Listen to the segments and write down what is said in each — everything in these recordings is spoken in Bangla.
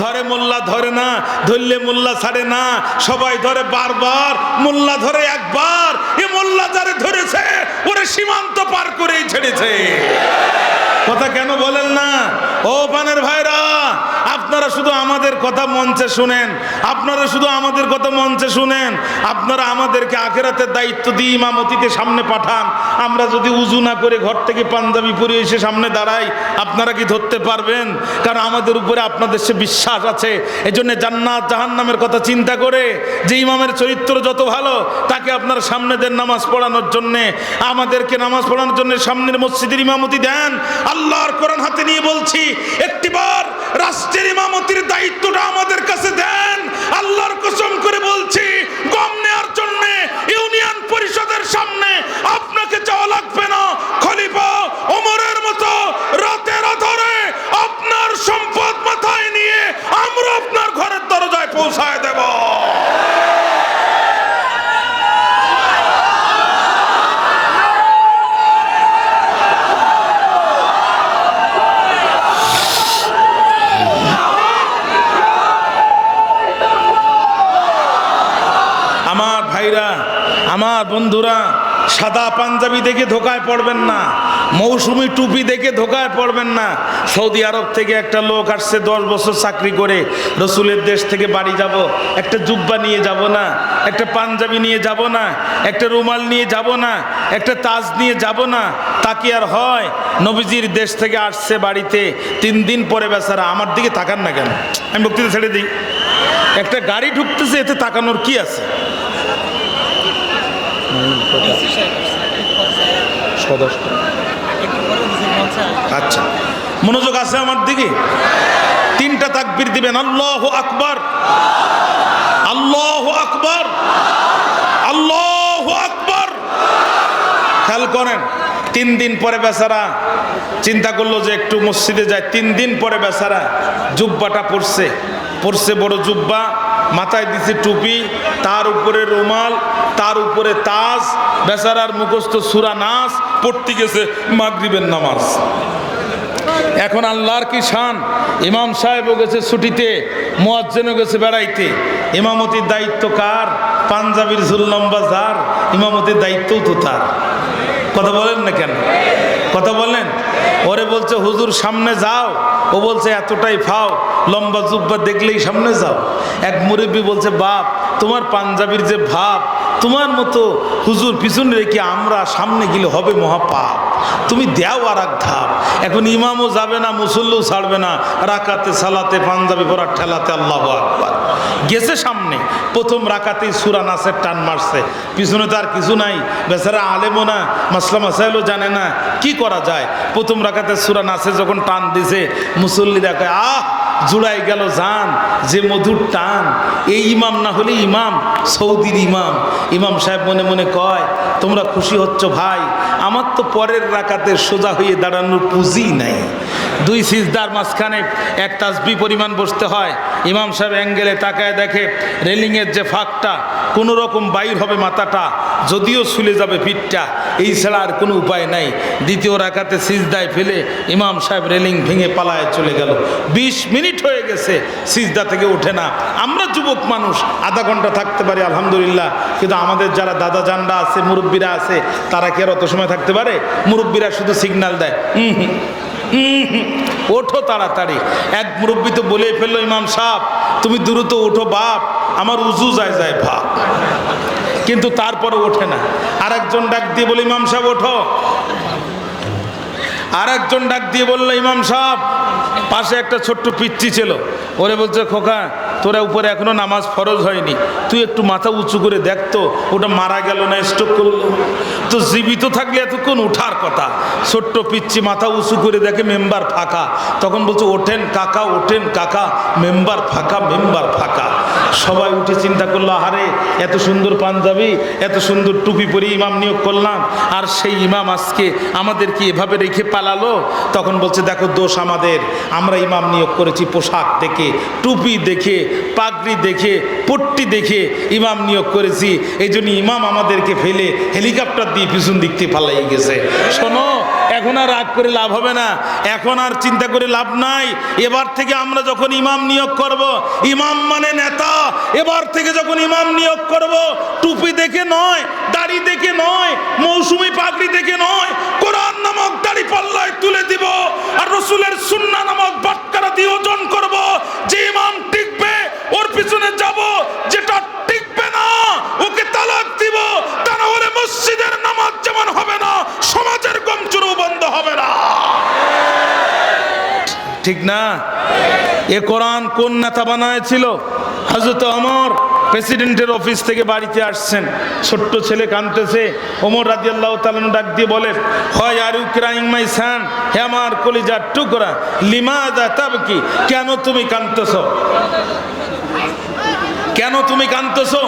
ধরে মোল্লা ধরে না, ধরলে মোল্লা ছাড়ে না, সবাই ধরে বারবার, মোল্লা ধরে একবার, এ মোল্লা যারে ধরেছে, ওরে সীমান্ত পার করেই ছেড়েছে। কথা কেন বলেন না? ও পানের ভাইরা, আপনারা শুধু আমাদের কথা মঞ্চে শুনেন। আপনারা শুধু আমাদের কথা মঞ্চে শুনেন। আপনারা আমাদেরকে আখেরাতের দায়িত্ব দিয়ে ইমামতিতে সামনে পাঠান। আমরা যদি উজু না করে ঘর থেকে পাঞ্জাবি পরে এসে সামনে দাঁড়াই, আপনারা কি ধরতে পারবেন? কারণ আমাদের উপরে আপনাদের সে বিশ্বাস আছে। এই জন্য জান্নাত জাহান্নামের কথা চিন্তা করে যে ইমামের চরিত্র যত ভালো, তাকে আপনারা সামনে দেন নামাজ পড়ানোর জন্যে। আমাদেরকে নামাজ পড়ানোর জন্য সামনের মসজিদের ইমামতি দেন। আল্লাহর কোরআন হাতে নিয়ে বলছি একটিবার রাষ্ট্রের ইমামতির দায়িত্বটা আমাদের কাছে দেন। আল্লাহর কসম করে বলছি গম নেওয়ার জন্য ইউনিয়ন পরিষদের সামনে আপনাকে যাওয়া লাগবে না খলিফা ওমরের মতো রাতের আধারে আপনার সম্পদ মাথায় নিয়ে আমরা আপনার ঘরের দরজায় পৌঁছায় দেব আমার ভাইরা আমার বন্ধুরা সাদা পাঞ্জাবি দেখে ধোকায় পড়বেন না, মৌসুমি টুপি দেখে ধোকায় পড়বেন না। সৌদি আরব থেকে একটা লোক আসছে দশ বছর চাকরি করে, রসুলের দেশ থেকে বাড়ি যাব, একটা জুব্বা নিয়ে যাব না, একটা পাঞ্জাবি নিয়ে যাব না, একটা রুমাল নিয়ে যাব না, একটা তাজ নিয়ে যাব না, তা কি আর হয়? নবীজির দেশ থেকে আসছে বাড়িতে, তিন দিন পরে বেচারা আমার দিকে তাকান না কেন? আমি বক্তৃতা ছেড়ে দিই। একটা গাড়ি ঢুকতেছে, এতে তাকানোর কি আছে? আচ্ছা। মনোযোগ আছে আমার দিকে? তিনটা তাকবির দিবেন আল্লাহ আকবর। আল্লাহ আকবর। আল্লাহ আকবর। খেয়াল করেন তিন দিন পরে বেচারা চিন্তা করল যে একটু মসজিদে যায়। তিন দিন পরে বেচারা জুব্বাটা পড়ছে পড়ছে বড় জুব্বা। মাথায় দিছে টুপি, তার উপরে রুমাল, তার উপরে তাজ, বেচারার মুখস্থ সুরা নাচ পড়তে গেছে মাগরিবের নামাজ। এখন আল্লাহর কি শান? ইমাম সাহেবও গেছে ছুটিতে, মোয়াজ্জেনও গেছে বেড়াইতে। ইমামতির দায়িত্ব কার? পাঞ্জাবির জুল্লম্বা যার ইমামতির দায়িত্বও তো তার। কথা বলেন না কেন? কথা বলেন। ওরে বলছে, হুজুর, সামনে যাও। ও বলছে, এতটাই ফাও, লম্বা জুব্বা দেখলেই সামনে যাও। এক মুরব্বী বলছে, বাপ, তোমার পাঞ্জাবির যে ভাব, তোমার মতো হুজুর পিছনে রেখে আমরা সামনে গেলে হবে মহাপাপ। তুমি দেও আর এক ধাপ। এখন ইমামও যাবে না মুসল্লু ছাড়বে না। রাকাতে সালাতে পাঞ্জাবি পরা ঠেলাতে আল্লাহ আকবার। গেছে সামনে, প্রথম রাকাতেই সুরা নাচের টান মারছে। পিছনে তো আর কিছু নাই, বেচারা আলেমও না, মাসলা মাসাইলও জানে না, কি করা যায়? প্রথম রাকাতে সুরা নাচে যখন টান দিছে মুসল্লি দেখে আহ জুড়াই গেল জান, যে মধুর টান। এই ইমাম না হলে ইমাম, সৌদির ইমাম। ইমাম সাহেব মনে মনে কয়, তোমরা খুশি হচ্ছ ভাই, আমার তো পরের রাকাতে সোজা হয়ে দাঁড়ানোর পুঁজি নাই। দুই সিজদার মাঝখানে এক তাসবি পরিমাণ বসতে হয়। ইমাম সাহেব অ্যাঙ্গেলে তাকায় দেখে, রেলিংয়ের যে ফাঁকটা কোনো রকম বাইর হবে মাথাটা, যদিও শুলে যাবে পিঠটা। এই ছাড়া আর কোনো উপায় নাই। দ্বিতীয় রাকাতে সিজদায় ফেলে ইমাম সাহেব রেলিং ভেঙে পালায় চলে গেল। বিশ মিনিট হয়ে গেছে সিজদা থেকে ওঠে না। আমরা যুবক মানুষ আধা ঘণ্টা থাকতে পারি আলহামদুলিল্লাহ। কিন্তু আমাদের যারা দাদা জানরা আছে মুরব্বীরা আছে তারা কি আর অত সময় থাকতে পারে? মুরব্বীরা শুধু সিগন্যাল দেয়। হুম হুম, ওঠো তাড়াতাড়ি। এক মুরব্বী তো বলেই ফেলল ইমাম সাহ তুমি দ্রুত ওঠো বাপ আমার উজু যায় যায় ভাব কিন্তু তারপরে ওঠে না। আর একজন ডাক দিয়ে বলে, ইমাম সাহেব, ওঠো। আর একজন ডাক দিয়ে বলল, ইমাম সাহেব, পাশে একটা ছোট্ট পিচ্ছি ছিল। ওরে বলছে, খোকা তোরা উপরে এখনও নামাজ ফরজ হয়নি। তুই একটু মাথা উঁচু করে দেখতো ওটা মারা গেল না স্ট্রোক করল। তো জীবিত থাকলে এতক্ষণ উঠার কথা। ছোট্ট পিচ্ছি মাথা উঁচু করে দেখে মেম্বার ফাঁকা। তখন বলছে, ওঠেন কাকা ওঠেন কাকা মেম্বার ফাঁকা মেম্বার ফাঁকা। সবাই উঠে চিন্তা করল আরে এত সুন্দর পাঞ্জাবি, এত সুন্দর টুপি পরে ইমাম নিয়োগ করলাম, আর সেই ইমাম আজকে আমাদেরকে এভাবে রেখে পালালো? তখন বলছে, দেখো, দোষ আমাদের। আমরা ইমাম নিয়োগ করেছি পোশাক দেখে, টুপি দেখে পাগড়ি দেখে, পট্টি দেখে ইমাম নিয়োগ করেছি। এই জন্য ইমাম আমাদেরকে ফেলে হেলিকপ্টার দিয়ে পিছন দিক থেকে পালাই গেছে। শোনো, এখন আর রাগ করে লাভ হবে না। এখন আর চিন্তা করে লাভ নাই। এবার থেকে আমরা যখন ইমাম নিয়োগ করব, ইমাম মানে নেতা। এবার থেকে যখন ইমাম নিয়োগ করব, টুপি দেখে নয়, দাড়ি দেখে নয়, মৌসুমি পাগড়ি দেখে নয়, কোরআন নামক দাড়ি পাল্লায় তুলে দিব। আর রসুলের সুন্না নামক বাটকারা দিয়ে ওজন করব যে ইমাম টিকবে ওর পিছনে যাব যেটা টিকবে না ওকে তালাক দিব তা না হলে মসজিদের নামাজ যেমন হবে না সমাজের গমচুরও বন্ধ হবে না ঠিক না? এ কোরআন কোন নেতা বানায়ছিল? হজরত অমর প্রেসিডেন্টের অফিস থেকে বাড়িতে আসছেন। ছোট্ট ছেলে কাঁদতেছে ওমর রাজি আল্লাহ তালন ডাক দিয়ে বলেন, হয় আর ইউক্রাইন মাই সান, হে আমার কলিজার টুকরা লিমা দা তাব কি কেন তুমি কাঁদতেছ কেন তুমি কাঁদতেছো?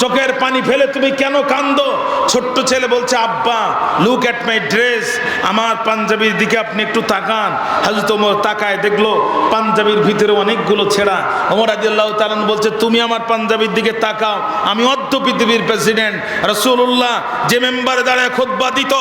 চোখের পানি ফেলে তুমি কেন কান্দো ছোট্ট ছেলে বলছে, আব্বা লুক অ্যাট মাই ড্রেস আমার পাঞ্জাবির দিকে আপনি একটু তাকান। হাজরত ওমর তাকায় দেখল পাঞ্জাবির ভিতরে অনেকগুলো ছেঁড়া। ওমর আদিল্লাহ তালান বলছে, তুমি আমার পাঞ্জাবির দিকে তাকাও। আমি অর্ধ পৃথিবীর প্রেসিডেন্ট রসুল্লাহ যে মেম্বারে দাঁড়ায় খোদবা দিত,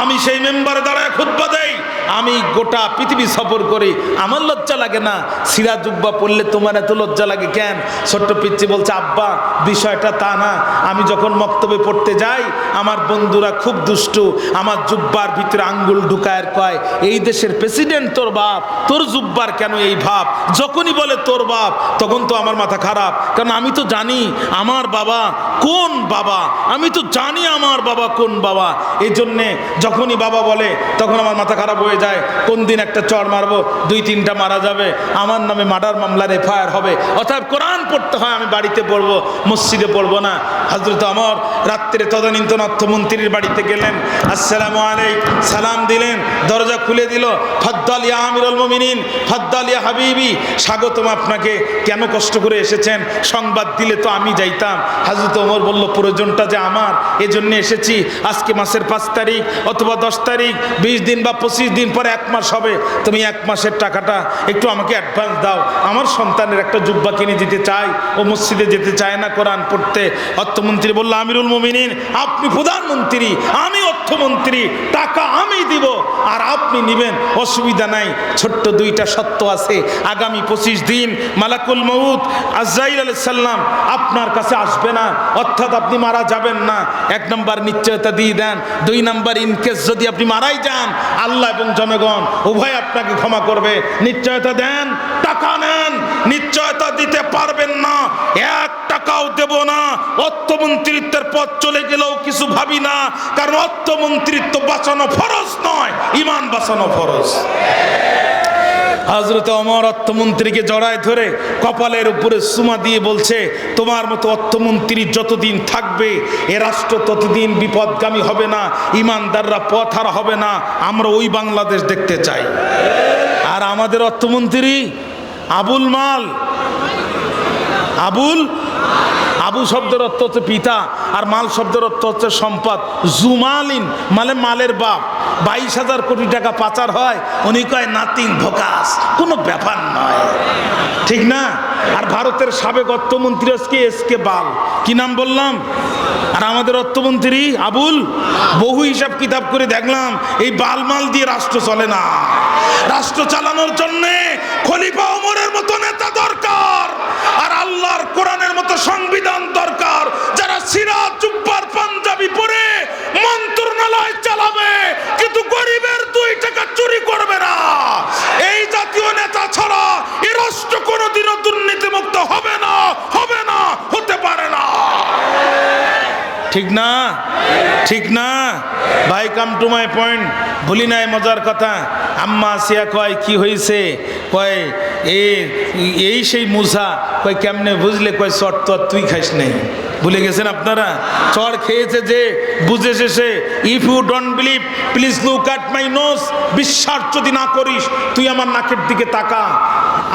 আমি সেই মেম্বারে দাঁড়ায় খোদবা দেই। আমি গোটা পৃথিবী সফর করি। আমার লজ্জা লাগে না। সিরা জুব্বা পড়লে তোমার এত লজ্জা লাগে কেন? ছোট্ট পিচ্ছি বলছে, আব্বা, বিষয়টা তা না। আমি যখন মক্তবে পড়তে যাই, আমার বন্ধুরা খুব দুষ্টু। আমার জুব্বার ভিতরে আঙ্গুল ঢুকায়ের কয়, এই দেশের প্রেসিডেন্ট তোর বাপ, তোর জুব্বার কেন এই ভাব? যখনই বলে তোর বাপ, তখন তো আমার মাথা খারাপ। কারণ আমি তো জানি আমার বাবা কোন বাবা? আমি তো জানি আমার বাবা কোন বাবা। এই জন্যে যখনই বাবা বলে, তখন আমার মাথা খারাপ হয়ে যায়, কোন দিন একটা চড় মারবো, দুই তিনটা মারা যাবে, আমার নামে মার্ডার মামলার এফআইআর হবে। অর্থাৎ কোরআন পড়তে হয়, আমি বাড়িতে পড়ব, মসজিদে পড়ব না। হজরত আমর রাত্রে তদানীন্তন অর্থমন্ত্রীর বাড়িতে গেলেন, আসসালামু আলাইক সালাম দিলেন, দরজা খুলে দিল ফদ্দালিয়া আমিরুল মমিনিন ফদ্দালিয়া হাবিবি, স্বাগতম আপনাকে, কেন কষ্ট করে এসেছেন? সংবাদ দিলে তো আমি যাইতাম। হাজরত ওমর বলল, প্রয়োজনটা যে আমার, এজন্য এসেছি। আজকে মাসের পাঁচ তারিখ, অথবা দশ তারিখ, বিশ দিন বা পঁচিশ দিন পরে এক মাস হবে, তুমি এক মাসের টাকাটা একটু আমাকে অ্যাডভান্স দাও। আমার সন্তানের একটা জুব্বা কিনে দিতে চাই, ও মসজিদে যেতে চায় না কোরআন পড়তে। অর্থমন্ত্রী বলল, আমিরুল মোমিনিন, আপনি প্রধানমন্ত্রী, আমি অর্থমন্ত্রী, টাকা আমি দিব। আর আপনি নেবেন, অসুবিধা নাই, ছোট্ট দুইটা সত্য আছে। আগামী পঁচিশ দিন মালাকুল মউদ আজরাইল আলাইসাল্লাম আপনার কাছে আসবে না, অর্থাৎ আপনি মারা যাবেন না। এক নম্বর নিশ্চয়তা দিয়ে দেন, দুই নম্বর ইনকেস যদি আপনি মারাই যান, আল্লাহ এবং জনগণ, উভয় আপনাকে ক্ষমা করবে। নিশ্চয়তা দেন, টাকা নেন, নিশ্চয়তা দিতে পারবেন না। এক টাকাও দেব না। অর্থমন্ত্রিত্বের পথ চলে গেলেও কিছু ভাবি না। কারণ অর্থমন্ত্রিত্ব বাঁচানো ফরজ নয়, ইমান বাঁচানো ফরজ। হজরত অমর অর্থমন্ত্রীকে জড়ায় ধরে কপালের উপরে সুমা দিয়ে বলছে, তোমার মতো অর্থমন্ত্রী যতদিন থাকবে, এ রাষ্ট্র ততদিন বিপদগামী হবে না, ইমানদাররা পথ আর হবে না, আমরা ওই বাংলাদেশ দেখতে চাই। আর আমাদের অর্থমন্ত্রী আবুল মাল, আবুল আবু শব্দের অর্থ হচ্ছে পিতা, আর মাল শব্দের অর্থ হচ্ছে সম্পদ। জুমালিন মানে মালের বাপ। বাইশ হাজার কোটি টাকা পাচার হয়, উনি কয় নাতিং ভোকাস কোনো ব্যাপার নয়। ঠিক না? আর ভারতের সাবেক অর্থমন্ত্রী আজকে এস কে বাল। কি নাম বললাম? আর আমাদের অর্থমন্ত্রী আবুল? বহু হিসাব কিতাব করে দেখলাম, এই বালমাল দিয়ে রাষ্ট্র চলে না। রাষ্ট্র চালানোর জন্য খলিফা ওমরের মতো নেতা দরকার আর আল্লাহর কোরআনের মতো সংবিধান দরকার যারা সিরাজ জুব্বার পাঞ্জাবি পরে মন্ত্রণালয় চালাবে কিন্তু গরিবের দুই টাকা চুরি করবে না এই জাতীয় নেতা ছাড়া এ রাষ্ট্র কোনোদিনও দুর্নীতিমুক্ত হবে না হবে না হতে পারে না ঠিক না? ঠিক না? ভাই কাম টু মাই পয়েন্ট ভুলি নাই মজার কথা। আম্মা আসিয়া কয়, কি হয়েছে কয়, এ, এই সেই মুসা। কয়, কেমনে বুঝলে? কয়, চট তো আর তুই খাইস নাই। ভুলে গেছেন আপনারা? চর খেয়েছে যে, বুঝে শেষে if you don't believe please look at my nose বিশ্বাস যদি না করিস, তুই আমার নাকের দিকে তাকা।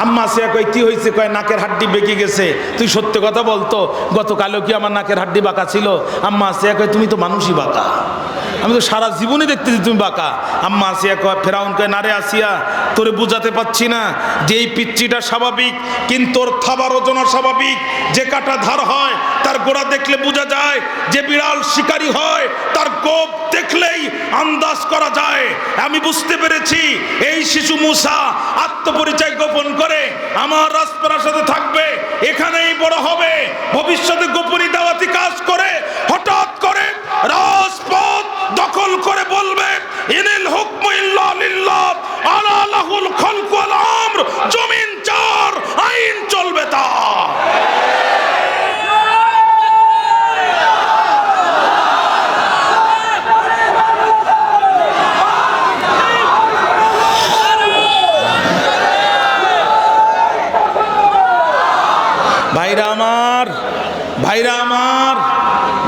আম্মা সিয়া কয়, কি হয়েছে কয়, নাকের হাড্ডি বেঁকে গেছে। তুই সত্য কথা বলতো? গতকালও কি আমার নাকের হাড্ডি বাঁকা ছিল? আম্মা সিয়া কয়, তুমি তো মানুষই বাঁকা। আমি তো সারা জীবনই দেখতেছি তুমি বাঁকা। আম্মা আসিয়া কয়, ফেরাউন কয় নারে আসিয়া, তোরে বুঝাতে পারছি না। যে এই পিচ্ছিটা স্বাভাবিক, কিন্তু ওর থাবার ওজন স্বাভাবিক। যে কাটা ধার হয় তার গোড়া দেখলে বোঝা যায় যে বিড়াল শিকারী হয়, তার গোপ দেখলেই আন্দাজ করা যায়। আমি বুঝতে পেরেছি, এই শিশু মুসা আত্মপরিচয় গোপন করে আমার রাজপ্রাসাদে থাকবে, এখানেই বড় হবে। ভবিষ্যতে গোপনী দাওয়াতি কাজ করে, হঠাৎ করে রাজপথ দখল করে বলবে, ইনিল হুকমু ইল্লা লিল্লাহ, আলা আমর, জমিন চার, আইন চলবে তার। ভাইরা আমার ভাইরা আমার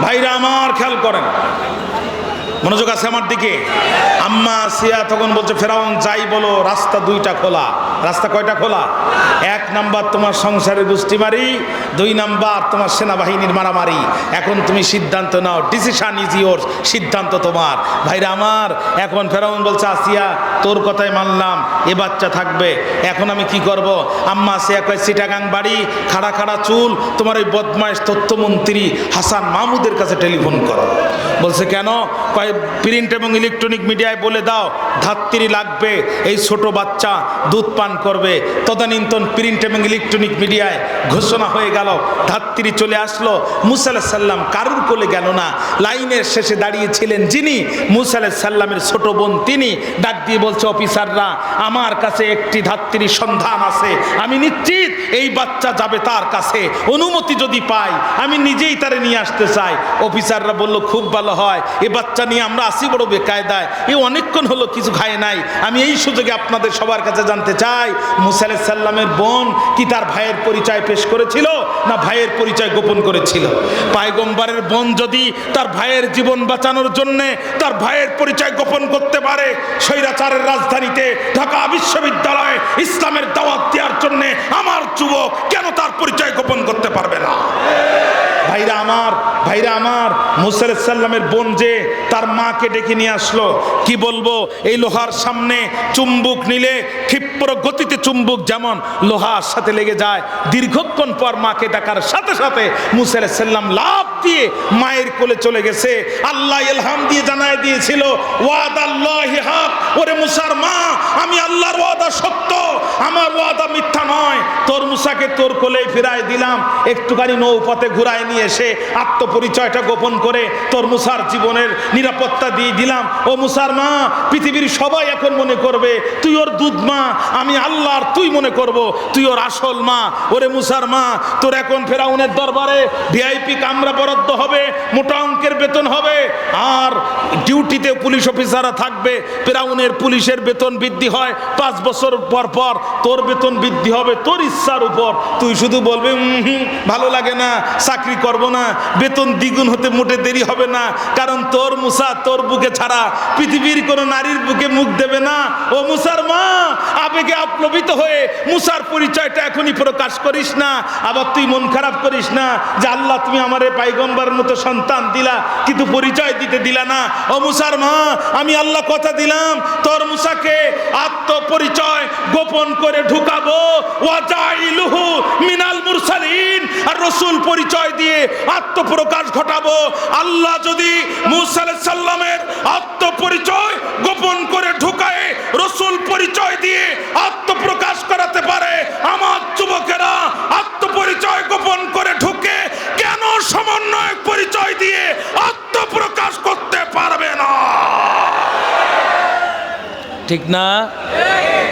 ভাইরা আমার খেয়াল করেন। মনোযোগ আছে আমার দিকে? আম্মা সিয়া তখন বলছে, ফেরাউন, যাই বলো, রাস্তা দুইটা খোলা। রাস্তা কয়টা খোলা? এক নাম্বার, তোমার সংসারের মারি। দুই নাম্বার, তোমার সেনাবাহিনীর মারামারি। এখন তুমি সিদ্ধান্ত নাও ডিসিশন ইজ ইয়োর সিদ্ধান্ত তোমার। ভাইরা আমার, এখন ফেরাউন বলছে, আসিয়া, তোর কথাই মানলাম, এ বাচ্চা থাকবে। এখন আমি কি করব? আম্মা সিয়া কয়, সিটাগাং বাড়ি, খাড়া খাড়া চুল, তোমার ওই বদমাইশ তথ্যমন্ত্রী হাসান মাহমুদের কাছে টেলিফোন করো। বলছে, কেন? প্রিন্ট এবং ইলেকট্রনিক মিডিয়ায় বলে দাও, ধাত্রী লাগবে, এই ছোট বাচ্চা দুধ পান করবে। তদানীন্তন প্রিন্ট এবং ইলেকট্রনিক মিডিয়ায় ঘোষণা হয়ে গেল, ধাত্রী চলে আসলো। মুসা আলাহিস সাল্লাম কারুর কোলে গেল না। লাইনের শেষে দাঁড়িয়েছিলেন যিনি, মুসা আলাহিস সাল্লামের ছোট বোন তিনি। ডাক দিয়ে বলছে, অফিসাররা, আমার কাছে একটি ধাত্রীর সন্ধান আছে। আমি নিশ্চিত এই বাচ্চা যাবে তার কাছে। অনুমতি যদি পাই, আমি নিজেই তারে নিয়ে আসতে চাই। অফিসাররা বলল, খুব ভালো হয়, এ বাচ্চা নিয়ে আমরা আসি বড় বেকায়দায়। এ অনেকক্ষণ হলো, কিছু খায় নাই। আমি এই সুযোগে আপনাদের সবার কাছে জানতে চাই, মুসা আলাইহিস সাল্লামের বোন কি তার ভাইয়ের পরিচয় পেশ করেছিল, না ভাইয়ের পরিচয় গোপন করেছিল? পায়গম্বরের বোন যদি তার ভাইয়ের জীবন বাঁচানোর জন্য তার ভাইয়ের পরিচয় গোপন করতে পারে, স্বৈরাচারের রাজধানীতে, ঢাকা বিশ্ববিদ্যালয়ে ইসলামের দাওয়াত দেওয়ার জন্য আমার যুবক কেন তার পরিচয় গোপন করতে পারবে না? ভাইরা আমার ভাইরা আমার মুসার সাল্লামের বোন যে, তার মাকে ডেকে নিয়ে আসলো। কি বলব? এই লোহার সামনে চুম্বুক নিলে ক্ষিপ্র গতিতে চুম্বুক যেমন লোহার সাথে লেগে যায়, দীর্ঘক্ষণ পর মাকে ডাকার সাথে সাথে মুসার সাল্লাম লাভ দিয়ে মায়ের কোলে চলে গেছে। আল্লাহ এলহাম দিয়ে জানায় দিয়েছিল ওয়াদ আল্লাহ হাক, ওরে মুসার মা, আমি আল্লাহর ওয়াদা সত্য, আমার ওয়াদা মিথ্যা নয়। তোর মুসাকে তোর কোলে ফিরায় দিলাম, একটুখানি নৌপথে ঘুরায় নিয়ে এসে আত্মপরিচয়টা গোপন করে তোর মুসার জীবনের নিরাপত্তা দিয়ে দিলাম। ও মুসার মা, পৃথিবীর সবাই এখন মনে করবে, তুই ওর দুধ মা, আমি আল্লাহর তুই মনে করব, তুই ওর আসল মা। ওরে মুসার মা, তোর এখন ফেরাউনের দরবারে ভিআইপি কামরা বরাদ্দ হবে, মোটা অঙ্কের বেতন হবে, আর ডিউটিতে পুলিশ অফিসাররা থাকবে, ফেরাউনের পুলিশের বেতন বৃদ্ধি হয়, পাঁচ বছর পর পর তোর বেতন বৃদ্ধি হবে, তোর ইচ্ছার উপর। তুই শুধু বলবি, "উম ভালো লাগে না, চাকরি করব না। বেতন দ্বিগুণ হতে মোটে দেরি হবে না। কারণ তোর মুসা তোর বুকে ছাড়া পৃথিবীর কোনো নারীর বুকে মুখ দেবে না। ও মুসার মা, আবেগে আপ্লবিত হয়ে মুসার পরিচয়টা এখনই প্রকাশ করিস না। আবার তুই মন খারাপ করিস না যে আল্লাহ তুমি আমারে পাইগম্বার মতো সন্তান দিলা, কিন্তু পরিচয় দিতে দিলা না। ও মুসার মা, আমি আল্লাহ কথা দিলাম, তোর মুসাকে আত্মপরিচয় গোপন করে ঢুকাবো। ওয়াজাইলুহু মিনাল মুরসালিন। আর রসুল পরিচয় দিয়ে আত্মপ্রকাশ ঘটাবো। আল্লাহ যদি মুসা আলাইহিস সাল্লামের আত্মপরিচয় গোপন করে ঢুকায়, রসুল পরিচয় দিয়ে আত্মপ্রকাশ করাতে পারে। আমার যুবকেরা আত্মপরিচয় গোপন করে ঢুকে কেন সমন্বয় পরিচয় দিয়ে আত্মপ্রকাশ করতে পারবে না? ঠিক না?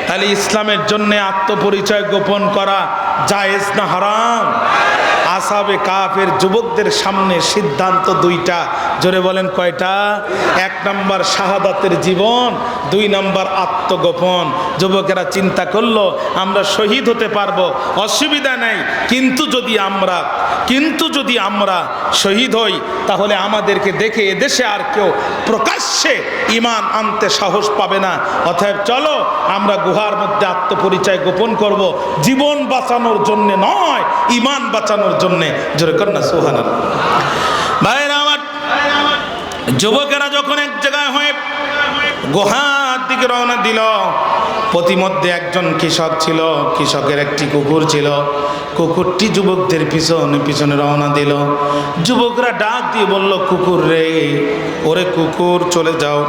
তাহলে ইসলামের জন্য আত্মপরিচয় গোপন করা জায়েজ না হারাম? আসাবে কাফের যুবকদের সামনে সিদ্ধান্ত দুইটা। জোরে বলেন কয়টা? এক নম্বর শাহাদাতের জীবন, দুই নম্বর আত্মগোপন। যুবকেরা চিন্তা করল, আমরা শহীদ হতে পারব, অসুবিধা নেই, কিন্তু যদি আমরা, কিন্তু যদি আমরা শহীদ হই, তাহলে আমাদেরকে দেখে এদেশে আর কেউ প্রকাশ্যে ইমান আনতে সাহস পাবে না। অতএব চলো, আমরা গুহার মধ্যে আত্মপরিচয় গোপন করব। জীবন বাঁচানোর জন্য নয় ইমান বাঁচানোর জন্য জোরে কর না সোহান আমার, যুবকেরা যখন এক জায়গায় হয়ে গুহার দিকে রওনা দিল প্রতিমধ্যে একজন কৃষক ছিল, কৃষকের একটি কুকুর ছিল। কুকুরটি যুবকদের পিছনে পিছনে রওনা দিল। যুবকরা ডাক দিয়ে বলল, কুকুর রে, ওরে কুকুর, চলে যাও।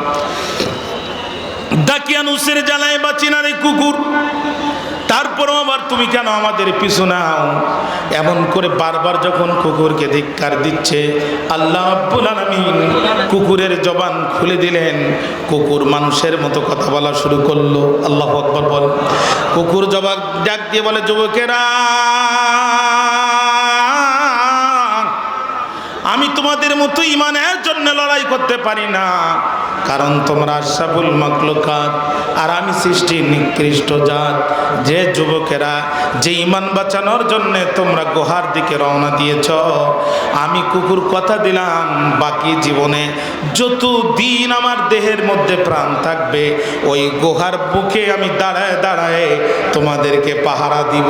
দাকিয়ানুসের জ্বালায় বাঁচি না কুকুর। তারপরও আবার তুমি কেন আমাদের পিছু নাও? এমন করে বারবার যখন কুকুরকে ধিক্কার দিচ্ছে, আল্লাহ আব্বুল আলামিন কুকুরের জবান খুলে দিলেন। কুকুর মানুষের মতো কথা বলা শুরু করল। আল্লাহ আকবর বল। কুকুর জবাব ডাক দিয়ে বলে, যুবকেরা, আমি তোমাদের মতো ইমানের জন্য লড়াই করতে পারি না। কারণ তোমরা আশাফুল মকলুকাত আর আমি সৃষ্টি নিকৃষ্ট জাত। যে যুবকেরা, যে ইমান বাঁচানোর জন্য তোমরা গুহার দিকে রওনা দিয়েছ, আমি কুকুর কথা দিলাম, বাকি জীবনে যত দিন আমার দেহের মধ্যে প্রাণ থাকবে, ওই গুহার বুকে আমি দাঁড়ায় দাঁড়ায় তোমাদেরকে পাহারা দিব।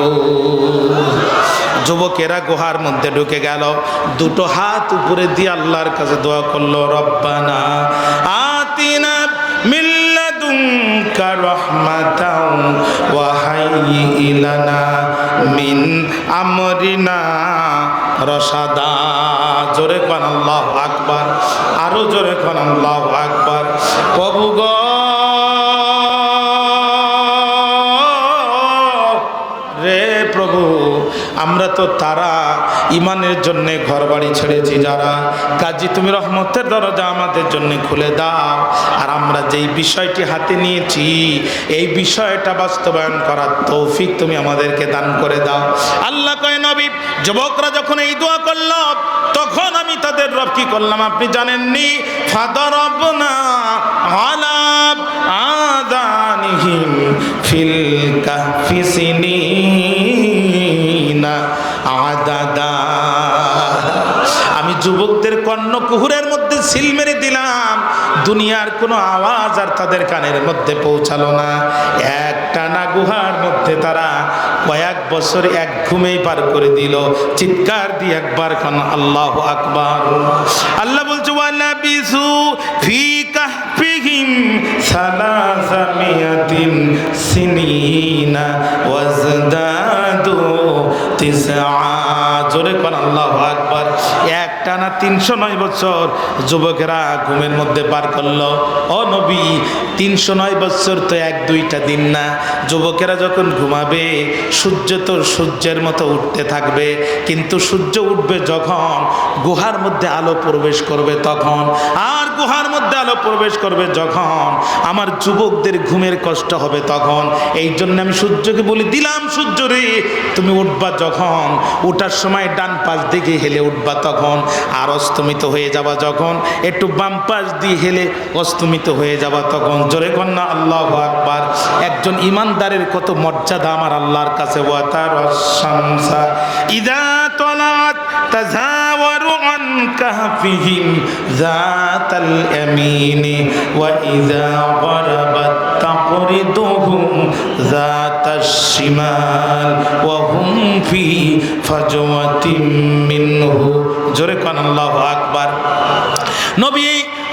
যুবকেরা গুহার মধ্যে ঢুকে গেল। দুটো হাত উপরে দিয়ে আল্লাহর কাছে দোয়া করল, রব্বানা আতিনা মিল্লাদুনকা রাহমাতাও ওয়া হাইয়্যি মিন আমরিনা রসাদা জোরে কোন আল্লাহু আকবার, আরও জোরে কোন আল্লাহু আকবার। প্রভু গো তো তারা ইমানের জন্য ঘর বাড়ি ছেড়েছি যারা। কাজী তুমি রহমতের দরজা আমাদের জন্য খুলে দাও। আর আমরা যেই বিষয়টি হাতে নিয়েছি, এই বিষয়টা বাস্তবায়ন করার তৌফিক তুমি আমাদেরকে দান করে দাও। আল্লাহ কয়, নবী, যুবকরা যখন এই দোয়া করল, তখন আমি তাদের রব কি করলাম? আপনি জানেননি? ফাদার না আলাপ আদানিহিম ফিল কাহফি কুহুরের মধ্যে সিল মেরে দিলাম। দুনিয়ার কোনো আওয়াজ আর তাদের কানের মধ্যে পৌঁছালো না। এক টানা গুহার মধ্যে তারা কয়েক বছর এক ঘুমেই পার করে দিল। চিৎকার দিয়ে একবার খান, আল্লাহ আকবার। আল্লাহ বলছে ওয়ালা বিসু ফি কাহফিহিম সালাসামিয়াতিন সিনিনা ওয়াজদাদু তিসআ। জোরে কোন, আল্লাহ আকবার। টানা তিনশো নয় বছর যুবকেরা ঘুমের মধ্যে পার করল। ও নবী, তিনশো নয় বছর তো এক দুইটা দিন না। যুবকেরা যখন ঘুমাবে, সূর্য তো সূর্যের মতো উঠতে থাকবে। কিন্তু সূর্য উঠবে যখন গুহার মধ্যে আলো প্রবেশ করবে তখন। আর গুহার মধ্যে আলো প্রবেশ করবে যখন আমার যুবকদের ঘুমের কষ্ট হবে তখন। এই জন্য আমি সূর্যকে বলি, দিলাম সূর্য রে, তুমি উঠবা যখন। ওঠার সময় ডান পাশ দিকে হেলে উঠবা তখন। আর অস্তমিত হয়ে যাবা যখন। একটু বাম পাশ দিয়ে হেলে অস্তমিত হয়ে যাবা তখন। জোরে কন্যা, আল্লাহ আকবার। একজন ইমানদারের কত মর্যাদা আমার আল্লাহর কাছে। ওয়াতার মিনহু। জোরে কান, আল্লাহু আকবার। নবী,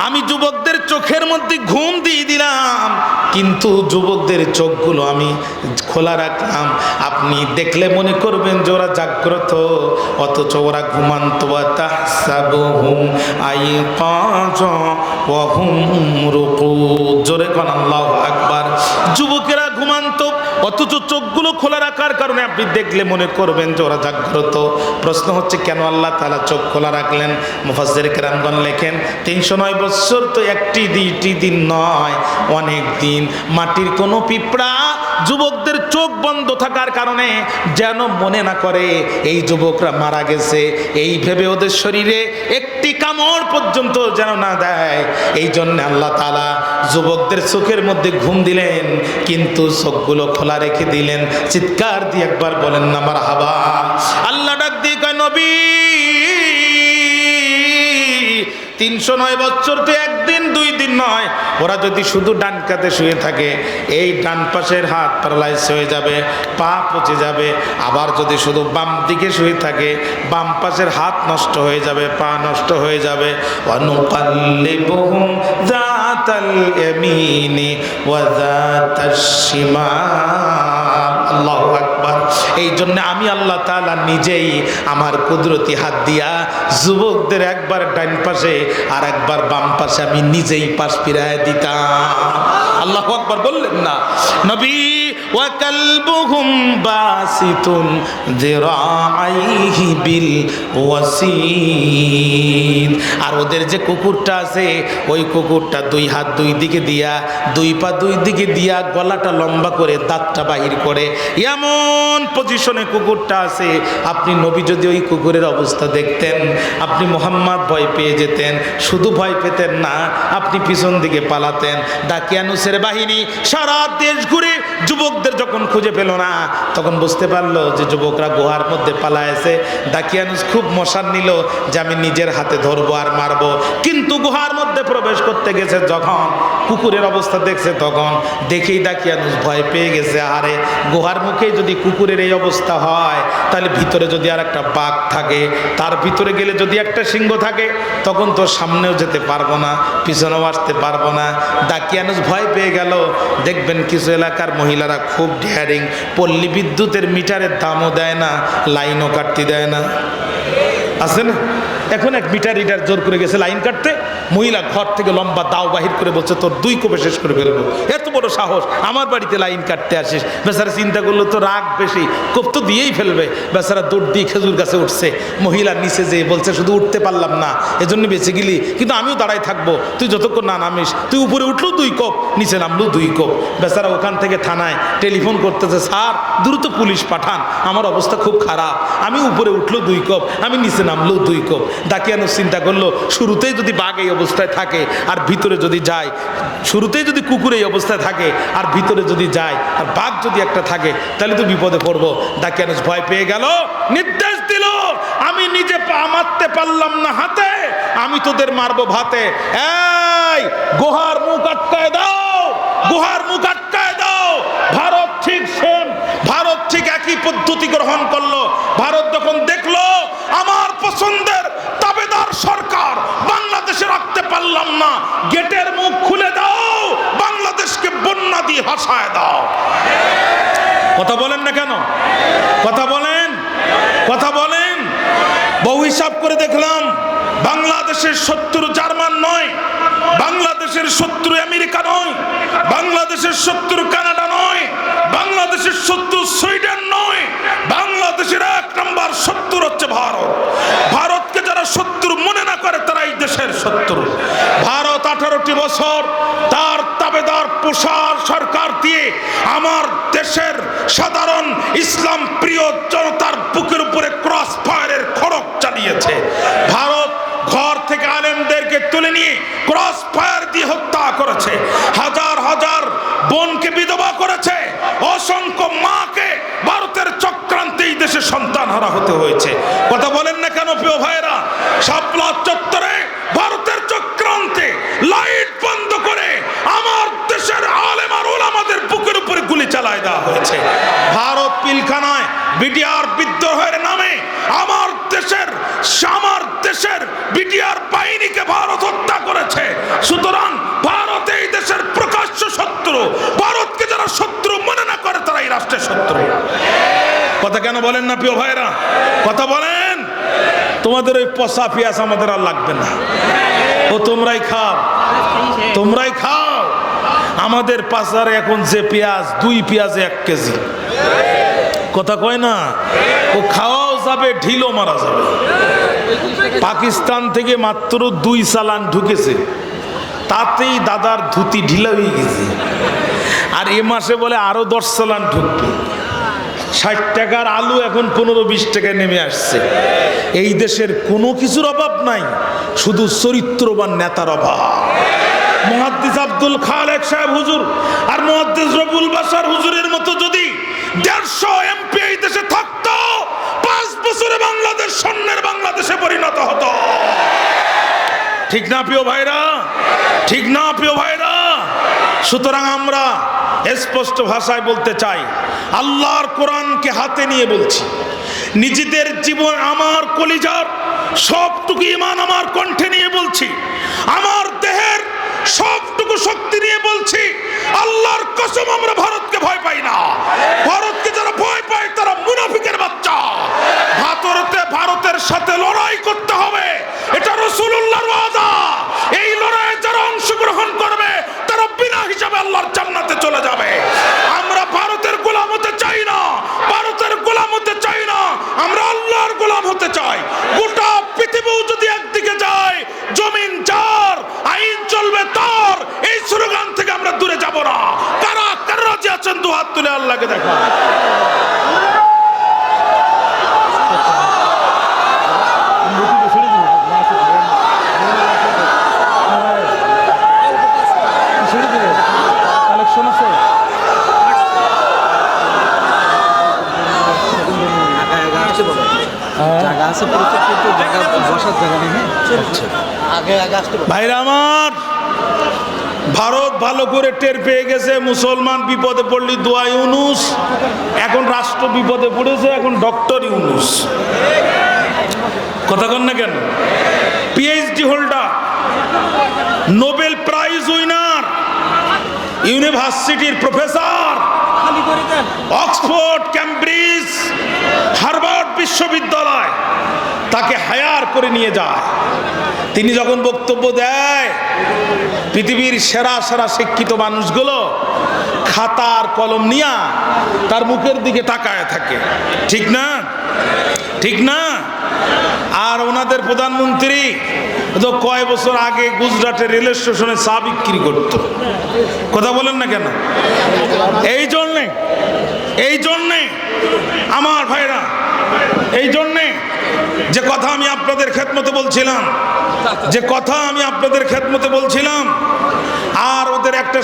আমি যুবকদের চোখের মধ্যে ঘুম দিয়ে দিলাম, কিন্তু যুবকদের চোখগুলো আমি খোলা রাখলাম। আপনি দেখলে মনে করবেন যে ওরা জাগ্রত, অথচ ওরা ঘুমান্ত জোরে কান, আল্লাহু যুবকেরা ঘুমান্ত, অথচ চোখগুলো খোলা রাখার কারণে আপনি দেখলে মনে করবেন যে ওরা জাগ্রত। প্রশ্ন হচ্ছে, কেন আল্লাহ তালা চোখ খোলা রাখলেন? মুফাজ্জের কেরামগণ লেখেন, তিনশো নয় বছর তো একটি দুইটি দিন নয়, অনেক দিন। মাটির কোনো পিঁপড়া যুবকদের চোখ বন্ধ থাকার কারণে যেন মনে না করে, এই যুবকরা মারা গেছে। এই ভেবে ওদের শরীরে একটি কামড় পর্যন্ত যেন না দেয়। এই জন্য আল্লাহ তালা যুবকদের চোখের মধ্যে ঘুম দিলেন। কিন্তু চোখগুলো খোলা রেখে দিলেন। চিৎকার দিয়ে একবার বলেন, না আমার হাবা আল্লাহ ডাক দিয়ে কয়, নবী, তিনশো নয় বছর তো একদিন, দুই দিন নয়। ওরা যদি শুধু ডান কাতে শুয়ে থাকে, এই ডান পাশের হাত প্যারালাইজ হয়ে যাবে, পা পচে যাবে। আবার যদি শুধু বাম দিকে শুয়ে থাকে, বাম পাশের হাত নষ্ট হয়ে যাবে, পা নষ্ট হয়ে যাবে। অনুকাল্লিবুহুম যাতাল ইয়ামিনি اليمين وذات الشمال. الله আকবার। এই জন্য আমি আল্লাহ তাআলা নিজেই আমার কুদরতি হাত দিয়া যুবকদের একবার ডান পাশে আর একবার বাম পাশে আমি নিজেই পাশ ফিরায় দিতাম। আল্লাহ আকবার বললেন না। নবী বাসিতুন যিরাআইহি বিল ওয়াসিদ। আর ওদের যে কুকুরটা আছে, ওই কুকুরটা দুই হাত দুই দিকে দিয়া, দুই পা দুই দিকে দিয়া গলাটা লম্বা করে দাঁতটা বাহির করে। এমন পজিশনে কুকুরটা আছে, আপনি নবী যদি ওই কুকুরের অবস্থা দেখতেন, আপনি মোহাম্মদ ভয় পেয়ে যেতেন, শুধু ভয় পেতেন না, আপনি পিছন দিকে পালাতেন। ডাকিয়ানুসের বাহিনী সারা দেশ ঘুরে যুবকদের যখন খুঁজে পেল না, তখন বুঝতে পারল যে যুবকরা গুহার মধ্যে পালায়েছে ডাকিয়ানুস খুব মশার নিল যে আমি নিজের হাতে ধরবো আর মারবো। কিন্তু গুহার মধ্যে প্রবেশ করতে গেছে যখন, কুকুরের অবস্থা দেখছে তখন। দেখেই ডাকিয়ানুস ভয় পেয়ে গেছে, আরে গুহার মুখেই যদি কুকুরের এই অবস্থা হয়, তাহলে ভিতরে যদি আর একটা বাঘ থাকে, তার ভিতরে গেলে যদি একটা সিংহ থাকে, তখন তো সামনেও যেতে পারব না, পিছনেও আসতে পারব না। ডাকিয়ানুস ভয় পেয়ে গেল, দেখবেন কিছু এলাকার মহিলারা খুব ডেয়ারিং পল্লী বিদ্যুতের মিটারের দামও দেয় না লাইনও কাটতে দেয় না। আছে না? এখন এক মিটার রিটার জোর করে গেছে লাইন কাটতে, মহিলা ঘর থেকে লম্বা দাও বাহির করে বলছে, তোর দুই কোপে শেষ করে ফেলব। এত বড় সাহস, আমার বাড়িতে লাইন কাটতে আসিস। বেচারা চিন্তা করল তো রাগ বেশি, কোপ তো দিয়েই ফেলবে। বেচারা দৌড় দিয়ে খেজুর গাছে উঠছে। মহিলা নিচে যেয়ে বলছে, শুধু উঠতে পারলাম না, এজন্য বেঁচে গেলি, কিন্তু আমিও দাঁড়াই থাকব। তুই যতক্ষণ না নামিস, তুই উপরে উঠল দুই কোপ, নিচে নামলো দুই কোপ। বেচারা ওখান থেকে থানায় টেলিফোন করতেছে, স্যার, দ্রুত পুলিশ পাঠান, আমার অবস্থা খুব খারাপ। আমি উপরে উঠল দুই কোপ, আমি নিচে নামলো দুই কোপ। ডাকিয়ানো চিন্তা করল, শুরুতেই যদি বাঘ এই অবস্থায় থাকে আর ভিতরে যদি যায়, শুরুতেই যদি কুকুর এই অবস্থায় থাকে আর ভিতরে যদি যায়, আর বাঘ যদি একটা থাকে, তাহলে তো বিপদে পড়ব। ডাকিয়ানুস ভয় পেয়ে গেল, নির্দেশ দিল, আমি নিজে পা মারতে পারলাম না হাতে, আমি তোদের মারবো ভাতে। গুহার মুখ আটকায় দাও, গুহার মুখ আটকায় দাও। ভারত ঠিক সেম ভারত ঠিক একই পদ্ধতি গ্রহণ করল। ভারত যখন দেখল আমার পছন্দের তাবেদার সরকার বাংলাদেশে রাখতে পারলাম না গেটের মুখ খুলে দাও বাংলাদেশকে বন্যা দিয়ে ভাসায় দাও কথা বলেন না কেন? কথা বলেন? কথা বলেন? বহু হিসাব করে দেখলাম, বাংলাদেশের শত্রু জার্মান নয়, বাংলাদেশের শত্রু আমেরিকা নয়, বাংলাদেশের শত্রু কানাডা নয়, বাংলাদেশের শত্রু সুইডেন নয়, বাংলাদেশের এক নম্বর শত্রু হচ্ছে ভারত। ভারতকে যারা শত্রু মনে না করে তারা এই দেশের শত্রু। ভারত আঠারোটি বছর তার তাবেদার প্রসার সরকার দিয়ে আমার দেশের সাধারণ ইসলাম প্রিয় জনতার বুকের উপরে ক্রস ফায়ারের খড়ক চালিয়েছে। ভারত ঘর থেকে আলেমদেরকে তুলে নিয়ে ক্রস ফায়ার দিয়ে হত্যা করেছে। হাজার হাজার বোনকে বিধবা করেছে। অসংখ্য মাকে ভারতের চক্রান্তে এই দেশে সন্তান হারা হতে হয়েছে। কথা বলেন না কেন প্রিয় ভাইরা শাপলা চত্বরে ভারতের চক্রান্তে লাইট বন্ধ করে আমার দেশের আলেম আর ওলামাদের বুকের উপরে গুলি চালায় দেওয়া হয়েছে ভারত পিলখানায় বিডিআর বিদ্রোহের নামে আমার দেশের আমার দেশের বিডিআর বাহিনীকে ভারত হত্যা করেছে। সুতরাং ভারত এই দেশের প্রকাশ্য শত্রু। ভারতকে যারা শত্রু মনে না করে তারা এই রাষ্ট্রের শত্রু। কথা কেন বলেন না প্রিয় ভাইরা কথা বলেন? তোমাদের ওই পচা পেঁয়াজ আমাদের আর লাগবে না। ও, তোমরাই খাও। তোমরাই খাও। আমাদের পাশারে এখন যে পেঁয়াজ, দুই পেঁয়াজে এক কেজি। কথা কয় না? ও খাওয়াও যাবে, ঢিলও মারা যাবে। পাকিস্তান থেকে মাত্র দুই চালান ঢুকেছে। তাতেই দাদার ধুতি ঢিলা হয়ে গেছে। আর এ মাসে বলে আরও দশ চালান ঢুকবে। ষাট টাকার আলু এখন পনেরো বিশ টাকায় নেমে আসছে। এই দেশের কোনো কিছুর অভাব নাই, শুধু চরিত্রবান নেতার অভাব। মহাদ্দিস আব্দুল খালেক সাহেব হুজুর আর মহাদ্দিস রবুল বাসার হুজুরের মতো যদি দেড়শো এমপি এই দেশে থাকতো, পাঁচ বছরে বাংলাদেশ, স্বর্ণের বাংলাদেশে পরিণত হতো। ঠিক না, প্রিয় ভাইরা? ঠিক না, প্রিয় ভাইরা? সুতরাং আমরা স্পষ্ট ভাষায় বলতে চাই, আল্লাহর কোরআনকে হাতে নিয়ে বলছি, নিজেদের জীবন আমার কলিজার, সবটুকু ইমান আমার কণ্ঠে নিয়ে বলছি, আমার দেহের সবটুকু শক্তি নিয়ে বলছি, আল্লাহর কসম আমরা ভারতকে ভয় পাই না ভারতকে যারা ভয় পায় তারা মুনাফিকের বাচ্চা ভারতে ভারতের সাথে লড়াই করতে হবে এটা রসুল্লাহর ওয়াদা এই লড়াইয়ে যারা অংশগ্রহণ করবে তারা বিনা হিসাবে আল্লাহর জান্নাতে চলে যাবে আমরা ভারতের গোলাম হতে চাই না ভারতের গোলাম হতে চাই না আমরা আল্লাহর গোলাম হতে চাই গোটা পৃথিবীও যদি একদিকে যায় জমিন যার আইন চলবে তার এই স্লোগান থেকে আমরা দূরে যাব না কারা কারা রাজি আছেন দু হাত তুলে আল্লাহকে দেখা কালেকশন আছে জায়গা আছে কিন্তু জায়গা বসার জায়গা নেই হ্যাঁ? আগে আগে আসতে ভাইরা আমার ভারত ভালো করে টের পেয়ে গেছে মুসলমান বিপদে পড়লি দোয়া ইউনুস এখন রাষ্ট্র বিপদে পড়েছে এখন ডক্টর ইউনুস। কথা কন না কেন? PhD holder Nobel prize winner ইউনিভার্সিটির প্রফেসর অক্সফোর্ড ক্যামব্রিজ বিশ্ববিদ্যালয় তাকে হায়ার করে নিয়ে যায়। তিনি যখন বক্তব্য দেয়, পৃথিবীর সেরা সেরা শিক্ষিত মানুষগুলো খাতা আর কলম নিয়া তার মুখের দিকে তাকায় থাকে। ঠিক না? ঠিক না? আর ওনাদের প্রধানমন্ত্রী তো কয় বছর আগে গুজরাটের রেল স্টেশনে চা বিক্রি করতো। কথা বলেন না কেন? এই জন্যে এই জন্যে আমার ভাইরা এই জন্যে যে কথা আমি আপনাদের খেদমতে বলছিলাম, যে কথা আমি আপনাদের খেদমতে বলছিলাম, আর ওদের একটা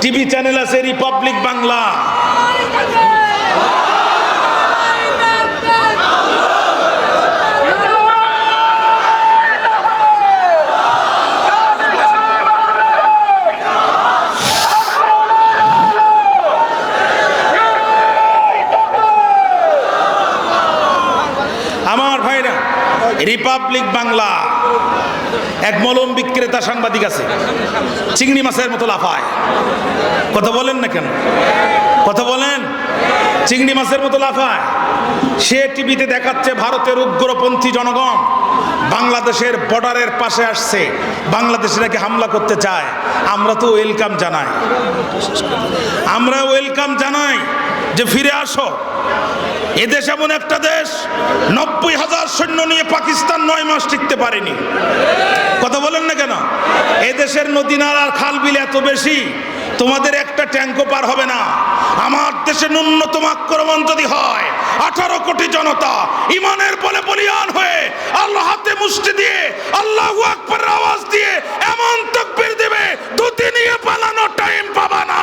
টিভি চ্যানেল আছে রিপাবলিক বাংলা আমার ভাইরা রিপাবলিক বাংলা। এক মলম বিক্রেতা সাংবাদিক আছে, চিংড়ি মাছের মতো লাফায়। কথা বলেন না কেন? কথা বলেন? চিংড়ি মাছের মতো লাফায়। সে টিভিতে দেখাচ্ছে ভারতের উগ্রপন্থী জনগণ বাংলাদেশের বর্ডারের পাশে আসছে, বাংলাদেশে নাকি হামলা করতে চায়। আমরা তো ওয়েলকাম জানাই। আমরা ওয়েলকাম জানাই যে ফিরে আসো। এদেশ এমন একটা দেশ, নব্বই হাজার সৈন্য নিয়ে পাকিস্তান নয় মাস টিকতে পারেনি। কথা বলেন না কেন? এদেশের নদী নালার খাল বিল এত বেশি, তোমাদের একটা ট্যাঙ্কও পার হবে না। আমার দেশে ন্যূনতম আক্রমণ যদি হয়, আঠারো কোটি জনতা ইমানের বলে বলিয়ান হয়ে আল্লাহ হাতে মুষ্টি দিয়ে, আল্লাহ আকবরের আওয়াজ দিয়ে এমন তকবির দেবে ধুতি নিয়ে পালানো টাইম পাবা না।